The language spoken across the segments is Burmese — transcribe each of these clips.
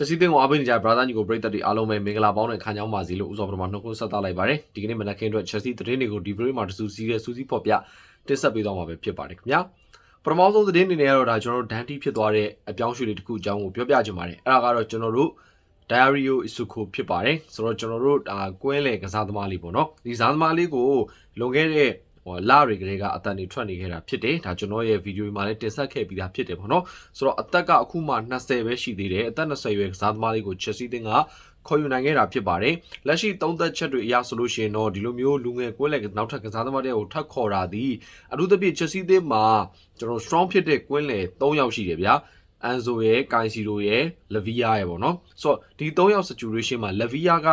ချက်စီတင်ကိုအားပေးနေကြတဲ့ brother ညီကိုပရိသတ်တွေအားလုံးပဲမင်္ဂလာပေါင်းနဲ့ခံကြောင်းပါစီလို့ဥစွာပထမနှုတ်ခွန်းဆက်သလိုက်ပါတယ်ဒီကနေ့မနက်ခင်းအတွက်ချက်စီသတင်းတွေကိုဒီဗီဒီယိုမှာတစူစီးရဲစူးစီးဖော်ပြတင်ဆက်ပေးသွားမှာပဲဖြစ်ပါတယ်ခင်ဗျာပထမဆုံးသတင်းအနေနဲ့ကတော့ဒါကျွန်တော်တို့ဒန်တီဖြစ်သွားတဲ့အပြောင်းရွှေ့လေးတစ်ခုအကြောင်းကိုပြောပြချင်ပါတယ်အဲ့ဒါကတော့ကျွန်တော်တို့ Diario Isuko ဖြစ်ပါတယ်ဆိုတော့ကျွန်တော်တို့ဒါကွင်းလေကစားသမားလေးပေါ့နော်ဒီကစားသမားလေးကိုလွန်ခဲ့တဲ့ ဟိုလာတွေကလေးကအတန်တွေထွက်နေခဲ့တာဖြစ်တယ်ဒါကျွန်တော်ရဲ့ဗီဒီယိုမှာလည်းတင်ဆက်ခဲ့ပြီးသားဖြစ်တယ်ပေါ့နော်ဆိုတော့အသက်ကအခုမှ20ပဲရှိသေးတယ်အသက်20ရွယ်ကစားသမားလေးကို Chelsea တင်းကခေါ်ယူနိုင်ခဲ့တာဖြစ်ပါတယ်လက်ရှိသုံးသက်ချက်တွေအရဆိုလို့ရှိရင်တော့ဒီလိုမျိုးလူငယ်ကွင်းလေနောက်ထပ်ကစားသမားတွေကိုထပ်ခေါ်တာဒီအထူးသဖြင့် Chelsea တင်းမှာကျွန်တော် strong ဖြစ်တဲ့ကွင်းလေ3ယောက်ရှိတယ်ဗျာအန်ဆိုရဲ့ကိုင်စီရိုရဲ့လဗီယာရဲ့ပေါ့နော်ဆိုတော့ဒီ3ယောက် situation မှာလဗီယာက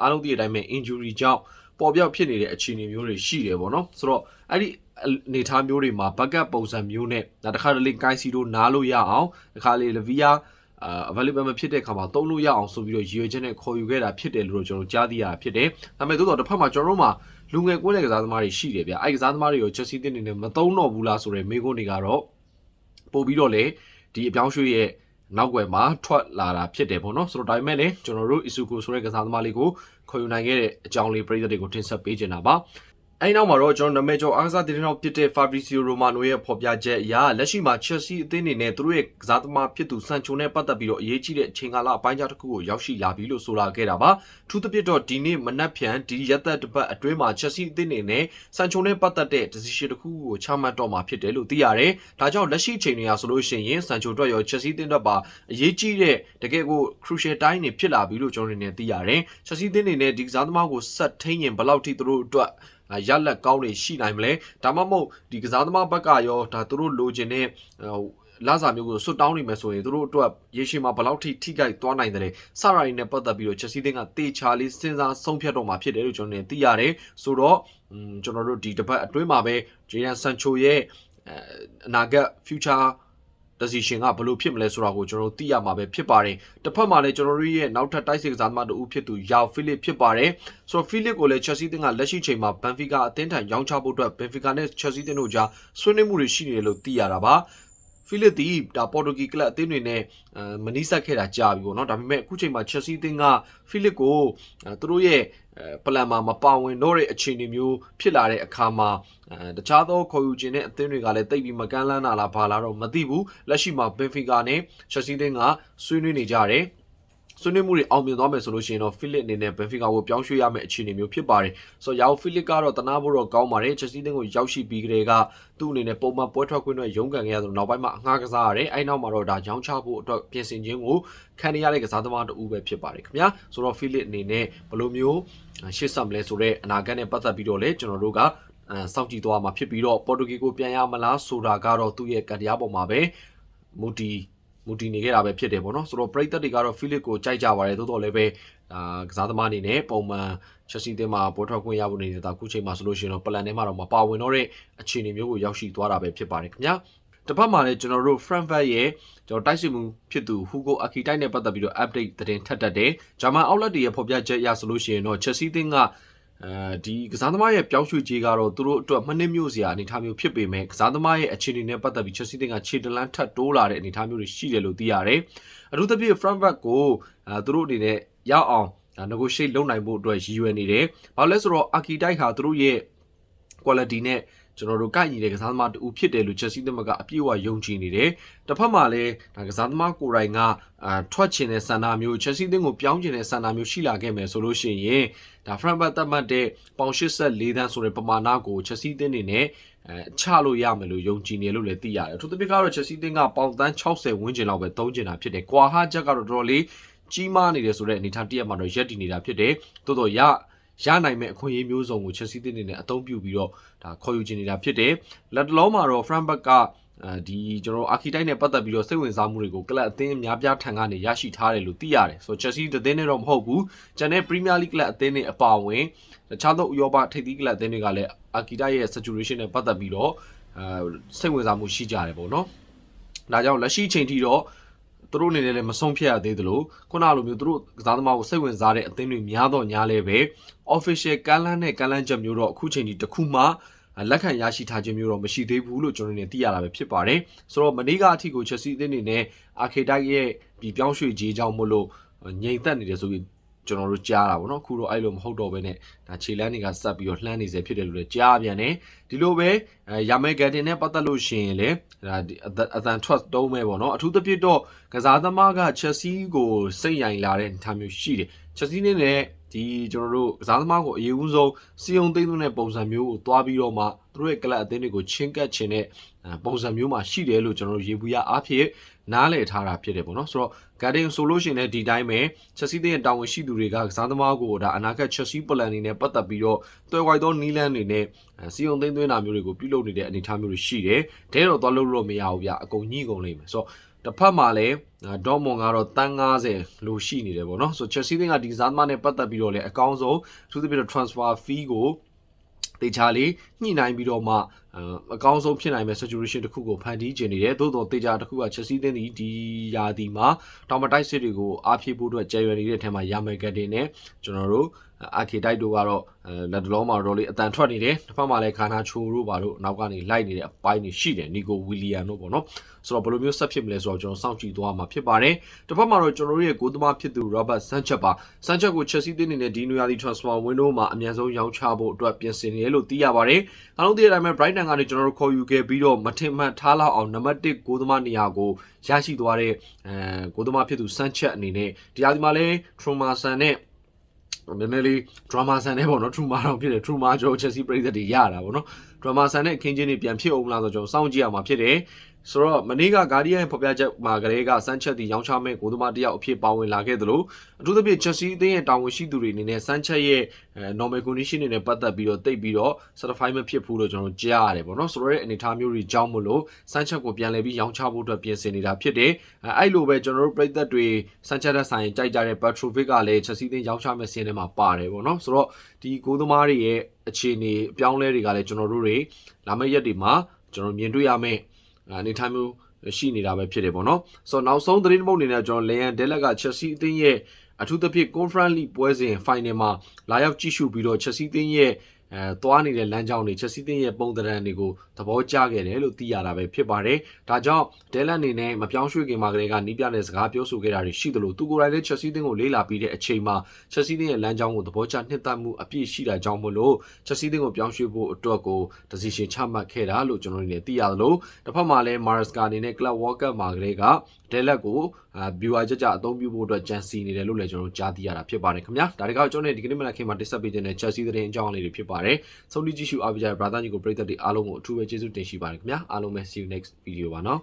အားလုံးသိတဲ့အတိုင်းပဲ injury ကြောင့် ပေါ်ပြောက်ဖြစ်နေတဲ့အခြေအနေမျိုးတွေရှိတယ်ပေါ့နော်ဆိုတော့အဲ့ဒီအနေအထားမျိုးတွေမှာ backup ပုံစံမျိုးနဲ့နောက်တစ်ခါတလေကိုင်စီရိုနားလို့ရအောင်တစ်ခါလေလဗီယာအာ available မဖြစ်တဲ့ခါမှာသုံးလို့ရအောင်ဆိုပြီးတော့ရည်ရွယ်ချက်နဲ့ခေါ်ယူခဲ့တာဖြစ်တယ်လို့ကျွန်တော်ကြားသိရတာဖြစ်တယ်။ဒါပေမဲ့သို့တော်တစ်ဖက်မှာကျွန်တော်တို့မှာလူငယ်ကွင်းတဲ့ကစားသမားတွေရှိတယ်ဗျ။အဲ့ဒီကစားသမားတွေကို Chelsea တင်းနေနဲ့မသုံးတော့ဘူးလားဆိုတဲ့မေးခွန်းတွေကတော့ပို့ပြီးတော့လေဒီအပြောင်းရွှေ့ရဲ့ နောက်ွယ်မှာထွက်လာတာဖြစ်တယ်ပေါ့နော်ဆိုတော့ဒါပေမဲ့လည်းကျွန်တော်တို့ Isuko ဆိုတဲ့ကစားသမားလေးကိုခေါ်ယူနိုင်ခဲ့တဲ့အကြောင်းလေးပြည်သက်တွေကိုတင်ဆက်ပေးချင်တာပါ အဲဒီနောက်မှာတော့ကျွန်တော်နာမည်ကျော်အားကစားတင်နောက်ဖြစ်တဲ့ Fabrizio Romano ရဲ့ဖော်ပြချက်အရလက်ရှိမှာ Chelsea အသင်းအနေနဲ့သူတို့ရဲ့ကစားသမားဖြစ်သူဆန်ချိုနဲ့ပတ်သက်ပြီးတော့အရေးကြီးတဲ့အချိန်ကာလအပိုင်းခြားတစ်ခုကိုရောက်ရှိလာပြီလို့ဆိုလာခဲ့တာပါထူးသဖြင့်တော့ဒီနေ့မနက်ဖြန်ဒီရက်သက်တစ်ပတ်အတွင်းမှာ Chelsea အသင်းအနေနဲ့ဆန်ချိုနဲ့ပတ်သက်တဲ့ decision တစ်ခုကိုချမှတ်တော့မှာဖြစ်တယ်လို့သိရတယ်ဒါကြောင့်လက်ရှိအချိန်တွေကဆိုလို့ရှိရင်ဆန်ချိုအတွက်ရော Chelsea အသင်းအတွက်ပါအရေးကြီးတဲ့တကယ်ကို crucial time တွေဖြစ်လာပြီလို့ကျွန်တော်အနေနဲ့သိရတယ် Chelsea အသင်းအနေနဲ့ဒီကစားသမားကိုဆက်ထိန်ရင်ဘယ်လောက်ထိသူတို့အတွက်ရလက်ကောင်းတွေရှိနိုင်မလဲဒါမှမဟုတ်ဒီကစားသမားဘက်ကရောဒါသူတို့လိုချင်တဲ့လာစာမျိုးကိုဆွတ်တောင်းနေမယ်ဆိုရင်သူတို့အတွက်ရေရှည်မှာဘယ်လောက်ထိထိခိုက်သွားနိုင်တယ်လဲစရာရီနဲ့ပတ်သက်ပြီးတော့ချက်စီးသင်းကတေချာလေးစဉ်းစားဆုံးဖြတ်တော့မှာဖြစ်တယ်လို့ကျွန်တော်နေသိရတယ်ဆိုတော့ကျွန်တော်တို့ဒီတစ်ပတ်အတွင်းမှာပဲဂျေရန်ဆန်ချိုရဲ့အနာဂတ် future decision ကဘယ်လိုဖြစ်မလဲဆိုတာကိုကျွန်တော်တို့သိရမှာပဲဖြစ်ပါတယ်တစ်ဖက်မှာလည်းကျွန်တော်တို့ရဲ့နောက်ထပ်တိုက်စစ်ကစားသမားတို့ဖြစ်သူယာဖိလစ်ဖြစ်ပါတယ်ဆိုတော့ဖိလစ်ကိုလည်း Chelsea တင်းကလက်ရှိချိန်မှာ Benfica အသင်းထံရောင်းချဖို့အတွက် Benfica နဲ့ Chelsea တင်းတို့ကြားဆွေးနွေးမှုတွေရှိနေတယ်လို့သိရတာပါ ဖိလစ်ဒီဒါပေါ်တူဂီကလပ်အသင်းတွေနဲ့အဲမနီးစပ်ခဲ့တာကြာပြီပေါ့နော်ဒါပေမဲ့အခုချိန်မှာ Chelsea အသင်းကဖိလစ်ကိုသူတို့ရဲ့ပလန်မှာမပါဝင်တော့တဲ့အခြေအနေမျိုးဖြစ်လာတဲ့အခါမှာအဲတခြားသောခေါ်ယူခြင်းတဲ့အသင်းတွေကလည်းတိတ်ပြီးမကန်းလန်းတာလားဘာလားတော့မသိဘူးလက်ရှိမှာ Benfica နဲ့ Chelsea တင်းကဆွေးနွေးနေကြတယ် ဆွေးနွေးမှုတွေအောင်မြင်သွားမယ်ဆိုလို့ရှိရင်တော့ဖိလစ်အနေနဲ့ဘန်ဖီကာကိုပြောင်းရွှေ့ရမယ့်အခြေအနေမျိုးဖြစ်ပါတယ်။ဆိုတော့ရောက်ဖိလစ်ကတော့တနာဖို့တော့ကောင်းပါတယ်။ချက်စီးတင်းကိုရောက်ရှိပြီးကြတဲ့ကသူ့အနေနဲ့ပုံမှန်ပွဲထွက်ခွင့်နဲ့ရုန်းကန်ခဲ့ရသလိုနောက်ပိုင်းမှာအငှားကစားရတယ်။အဲဒီနောက်မှာတော့ဒါရောင်းချဖို့အတွက်ပြင်ဆင်ခြင်းကိုခံရတဲ့ကစားသမားတူပဲဖြစ်ပါတယ်ခင်ဗျာ။ဆိုတော့ဖိလစ်အနေနဲ့ဘယ်လိုမျိုးရှေ့ဆက်မလဲဆိုတော့အနာဂတ်နဲ့ပတ်သက်ပြီးတော့လေကျွန်တော်တို့ကအဲစောင့်ကြည့်သွားမှာဖြစ်ပြီးတော့ပေါ်တူဂီကိုပြန်ရမလားဆိုတာကတော့သူ့ရဲ့ကတရားပေါ်မှာပဲမူတီ မူတည်နေခဲ့တာပဲဖြစ်တယ်ပေါ့နော်ဆိုတော့ပရိသတ်တွေကတော့ဖိလစ်ကိုကြိုက်ကြပါတယ်သို့တော်လည်းပဲအာကစားသမားအနေနဲ့ပုံမှန်ချက်စီတင်းမှာပေါ်ထွက်ခွင့်ရဖို့နေတာအခုချိန်မှာဆိုလို့ရှိရင်တော့ပလန်ထဲမှာတော့မပါဝင်တော့တဲ့အခြေအနေမျိုးကိုရောက်ရှိသွားတာပဲဖြစ်ပါတယ်ခင်ဗျာတစ်ဖက်မှာလည်းကျွန်တော်တို့ Frankfurt ရဲ့ကျွန်တော်တိုက်စစ်မှုဖြစ်သူ Hugo Akitay နဲ့ပတ်သက်ပြီးတော့ update သတင်းထပ်တက်တယ်ဂျာမန် outlet တွေရဲ့ဖော်ပြချက်အရဆိုလို့ရှိရင်တော့ Chelsea တင်းက အဲဒီကစားသမားရဲ့ပြောင်းရွှေ့ကြေးကတော့သူတို့အတွက်မနစ်မြို့စရာအနေအထားမျိုးဖြစ်ပေမဲ့ကစားသမားရဲ့အခြေအနေနဲ့ပတ်သက်ပြီး Chelsea တင်ကခြေတလန်းထပ်တိုးလာတဲ့အနေအထားမျိုးတွေရှိတယ်လို့သိရတယ်။အထူးသဖြင့် Frankfurt ကိုအဲသူတို့အနေနဲ့ရအောင် negotiate လုပ်နိုင်ဖို့အတွက်ရည်ရွယ်နေတယ်။ဘာလို့လဲဆိုတော့ Archetype ဟာသူတို့ရဲ့ quality နဲ့ ကျွန်တော်တို့ကိုက်ညီတဲ့ကစားသမားတူဖြစ်တယ်လို့ Chelsea သမကအပြည့်အဝယုံကြည်နေတယ်။တစ်ဖက်မှာလည်းဒါကစားသမားကိုယ်တိုင်ကအာထွက်ချင်တဲ့ဆန္ဒမျိုး Chelsea တင်းကိုပြောင်းချင်တဲ့ဆန္ဒမျိုးရှိလာခဲ့မယ်ဆိုလို့ရှိရင်ဒါ Frankfurt သတ်မှတ်တဲ့ပေါင်84တန်းဆိုတဲ့ပမာဏကို Chelsea တင်းနေနဲ့အဲချလို့ရမယ်လို့ယုံကြည်နေလို့လည်းသိရတယ်။အထူးသဖြင့်ကတော့ Chelsea တင်းကပေါင်တန်း60ဝန်းကျင်လောက်ပဲသုံးကျင်တာဖြစ်တယ်။ကွာဟာချက်ကတော့တော်တော်လေးကြီးမားနေတယ်ဆိုတဲ့အနေအထားတရက်မှာတော့ရက်တည်နေတာဖြစ်တယ်။သို့တော့ရ ရနိုင်မဲ့အခွင့်အရေးမျိုးစုံကို Chelsea တင်းနေနဲ့အသုံးပြုပြီးတော့ဒါခေါ်ယူချင်နေတာဖြစ်တယ်။လက်တလုံးမှာတော့ Frankfurt ကအဲဒီကျွန်တော်အာခီတိုက်နဲ့ပတ်သက်ပြီးတော့စိတ်ဝင်စားမှုတွေကိုကလပ်အသင်းအများပြားထံကနေရရှိထားတယ်လို့သိရတယ်ဆိုတော့ Chelsea တသင်းနဲ့တော့မဟုတ်ဘူးကျန်တဲ့ Premier League ကလပ်အသင်းတွေအပါအဝင်တခြားသောဥရောပထိပ်သီးကလပ်အသင်းတွေကလည်းအာခီတိုက်ရဲ့ situation နဲ့ပတ်သက်ပြီးတော့အဲစိတ်ဝင်စားမှုရှိကြတယ်ပေါ့နော်ဒါကြောင့်လက်ရှိချိန်ထိတော့ သူတို့အနေနဲ့လည်းမဆုံးဖြတ်ရသေးသလိုခုနလိုမျိုးသူတို့ကစားသမားကိုစိတ်ဝင်စားတဲ့အသင်းတွေများတော့ညားလဲပဲ official ကမ်းလှမ်းတဲ့ကမ်းလှမ်းချက်မျိုးတော့အခုချိန်ထိတစ်ခုမှလက်ခံရရှိထားခြင်းမျိုးတော့မရှိသေးဘူးလို့ကျွန်တော်တို့နေသိရတာပဲဖြစ်ပါတယ်ဆိုတော့မနေ့ကအထိကိုချက်စီအသင်းနေနဲ့အာခေတိုက်ရဲ့ဒီပြောင်းရွှေ့ကြီးကြောင့်မို့လို့ငြိမ်သက်နေတယ်ဆိုပြီး ကျွန်တော်တို့ကြားတာပေါ့နော်အခုတော့အဲ့လိုမဟုတ်တော့ဘဲနဲ့ဒါခြေလန်းတွေကစပ်ပြီးတော့လှမ်းနေစေဖြစ်တယ်လို့လည်းကြားပြန်တယ်ဒီလိုပဲအဲရာမဲဂတ်တင်နဲ့ပတ်သက်လို့ရှိရင်လေဒါဒီအသအသံ trust တုံးမဲ့ပေါ့နော်အထူးသဖြင့်တော့ကစားသမားကချက်စီကိုစိတ်ရိုင်လာတဲ့အနေအထားမျိုးရှိတယ်ချက်စီနဲ့လည်းဒီကျွန်တော်တို့ကစားသမားကိုအရေးဦးဆုံးစီယုံသိမ်းသွင်းတဲ့ပုံစံမျိုးကိုတွားပြီးတော့မှ သူတို့ရဲ့ကလပ်အသင်းတွေကိုချင်းကပ်ခြင်းတဲ့အဲပုံစံမျိုးမှာရှိတယ်လို့ကျွန်တော်တို့ရေဘူးရအားဖြင့်နားလည်ထားတာဖြစ်တယ်ပေါ့နော်ဆိုတော့ Guardian ဆိုလို့ရှိရင်လည်းဒီတိုင်းပဲချက်စီတဲ့ရဲ့တာဝန်ရှိသူတွေကကစားသမားကိုဒါအနာဂတ်ချက်စီ plan အနေနဲ့ပတ်သက်ပြီးတော့တွဲဝိုက်သောနီလန်းတွေနဲ့အဲစီယုံသိမ်းသွင်းတာမျိုးတွေကိုပြုလုပ်နေတဲ့အနေအထားမျိုးတွေရှိတယ်။တဲတော့သွားလို့လို့မရဘူးဗျအကုန်ညှိကုန်လိမ့်မယ်ဆိုတော့တစ်ဖက်မှာလည်းဒေါမွန်ကတော့တန်း90လို့ရှိနေတယ်ပေါ့နော်ဆိုချက်စီတဲ့ကဒီကစားသမားနဲ့ပတ်သက်ပြီးတော့လည်းအကောင်းဆုံးအထူးသဖြင့် transfer fee ကို တေချာလေးညှိနှိုင်းပြီးတော့မှအကောင်းဆုံးဖြစ်နိုင်မဲ့ situation တစ်ခုကိုဖန်တီးကျင်နေတယ်သို့တော့တေချာတစ်ခုကချက်စီးတဲ့ဒီယာဒီမှာတောင်မတိုက်စစ်တွေကိုအားဖြည့်ဖို့အတွက်ကြံရွယ်နေတဲ့အထက်မှာရမယ်ကတ်တင်နဲ့ကျွန်တော်တို့ အာခေတိုက်တို့ကတော့လက်တလုံးမှာတော့လေအတန်ထွက်နေတယ်တစ်ဖက်မှာလည်းခါနာချိုတို့ဘာတို့နောက်ကနေလိုက်နေတဲ့အပိုင်းတွေရှိတယ်နီကိုဝီလီယံတို့ပေါ့နော်ဆိုတော့ဘယ်လိုမျိုးဆက်ဖြစ်မလဲဆိုတော့ကျွန်တော်စောင့်ကြည့်သွားမှာဖြစ်ပါတယ်တစ်ဖက်မှာတော့ကျွန်တော်တို့ရဲ့ကိုသမားဖြစ်သူ Robert Sanchez ပါ Sanchez ကို Chelsea တင်းနေတဲ့ဒီနူယာဒီ transfer window မှာအမြန်ဆုံးရောင်းချဖို့အတွက်ပြင်ဆင်နေတယ်လို့သိရပါတယ်အားလုံးသိတဲ့အတိုင်းပဲ Brighton ကနေကျွန်တော်တို့ခေါ်ယူခဲ့ပြီးတော့မထင်မှတ်ထားလောက်အောင်နံပါတ်1ကိုသမားနေရာကိုရရှိသွားတဲ့အဲကိုသမားဖြစ်သူ Sanchez အနေနဲ့ဒီအားဒီမှာလဲ Trauma San နဲ့န ည်းနည်းလေး drama ဆန်နဲ့ပေါ့နော် truma တော့ဖြစ်တယ် truma ကျော် Chelsea ပြည်သက်တွေရတာပေါ့နော် drama ဆန်နဲ့အခင်းချင်းတွေပြန်ဖြစ်အောင်မလားဆိုတော့ကျွန်တော်စောင့်ကြည့်ရမှာဖြစ်တယ် ဆိုတော့မနေ့က Guardian ဖော်ပြချက်မှာကလေးကစမ်းချက်တီရောင်းချမဲ့ကိုသမားတယောက်အဖြစ်ပါဝင်လာခဲ့သလိုအထူးသဖြင့် Chelsea အသင်းရဲ့တာဝန်ရှိသူတွေအနေနဲ့စမ်းချက်ရဲ့ normal condition တွေနဲ့ပတ်သက်ပြီးတော့တိတ်ပြီးတော့ certify မဖြစ်ဘူးလို့ကျွန်တော်ကြားရတယ်ပေါ့နော်ဆိုတော့ရဲ့အနေအထားမျိုးတွေကြောင်းမလို့စမ်းချက်ကိုပြန်လည်ပြီးရောင်းချဖို့အတွက်ပြင်ဆင်နေတာဖြစ်တယ်အဲ့လိုပဲကျွန်တော်တို့ပြည်သက်တွေစမ်းချက်တဲ့ဆိုင်ကြိုက်ကြတဲ့ Petrovic ကလည်း Chelsea အသင်းရောင်းချမဲ့စီးထဲမှာပါတယ်ပေါ့နော်ဆိုတော့ဒီကိုသမားတွေရဲ့အခြေအနေအပြောင်းလဲတွေကလည်းကျွန်တော်တို့တွေလာမယ့်ရက်တွေမှာကျွန်တော်မြင်တွေ့ရမယ့် အနေထားမျိုးရှိနေတာပဲဖြစ်တယ်ပေါ့နော်ဆိုတော့နောက်ဆုံးသတင်းပုတ်အနေနဲ့ကျွန်တော်လေယန်ဒဲလက်က Chelsea အသင်းရဲ့အထူးသဖြင့် Conference League ပွဲစဉ် Final မှာလာရောက်ကြည့်ရှုပြီးတော့ Chelsea အသင်းရဲ့အဲသွားနေတဲ့လမ်းကြောင်းတွေ Chelsea အသင်းရဲ့ပုံသဏ္ဍာန်တွေကိုသဘောကျခဲ့တယ်လို့သိရတာပဲဖြစ်ပါတယ်ဒါကြောင့်ဒဲလက်အနေနဲ့မပြောင်းရွှေ့ခင်မှာကလေးကနီးပြတဲ့စကားပြောဆိုခဲ့တာတွေရှိသလိုသူကိုယ်တိုင်လည်း Chelsea အသင်းကိုလေးလာပြီးတဲ့အချိန်မှာ Chelsea အသင်းရဲ့လမ်းကြောင်းကိုသဘောကျနှစ်သက်မှုအပြည့်ရှိတာကြောင့်မို့လို့ Chelsea အသင်းကိုပြောင်းရွှေ့ဖို့အတွက်ကို decision ချမှတ်ခဲ့တာလို့ကျွန်တော်တို့နေသိရသလိုတစ်ဖက်မှာလည်း Maresca အနေနဲ့ Club World Cup မှာကလေးကဒဲလက်ကိုအာ viewer ကြကြအသုံးပြုဖို့အတွက်ကြံစီနေတယ်လို့လည်းကျွန်တော်တို့ကြားသိရတာဖြစ်ပါတယ်ခင်ဗျာဒါတကောကျွန်တော်တို့ဒီကနေ့မနက်ခင်းမှာတင်ဆက်ပေးခြင်းတဲ့ Chelsea သတင်းအကြောင်းအလေးတွေဖြစ်ပါတယ်ဆုံးဖြတ်ကြည့်ရှုအားပေးကြတဲ့ brother ညီကိုပရိသတ်တွေအားလုံးကိုအထူးပဲကျေးဇူးတင်ရှိပါတယ်ခင်ဗျာအားလုံးပဲ see you next video ပါနော်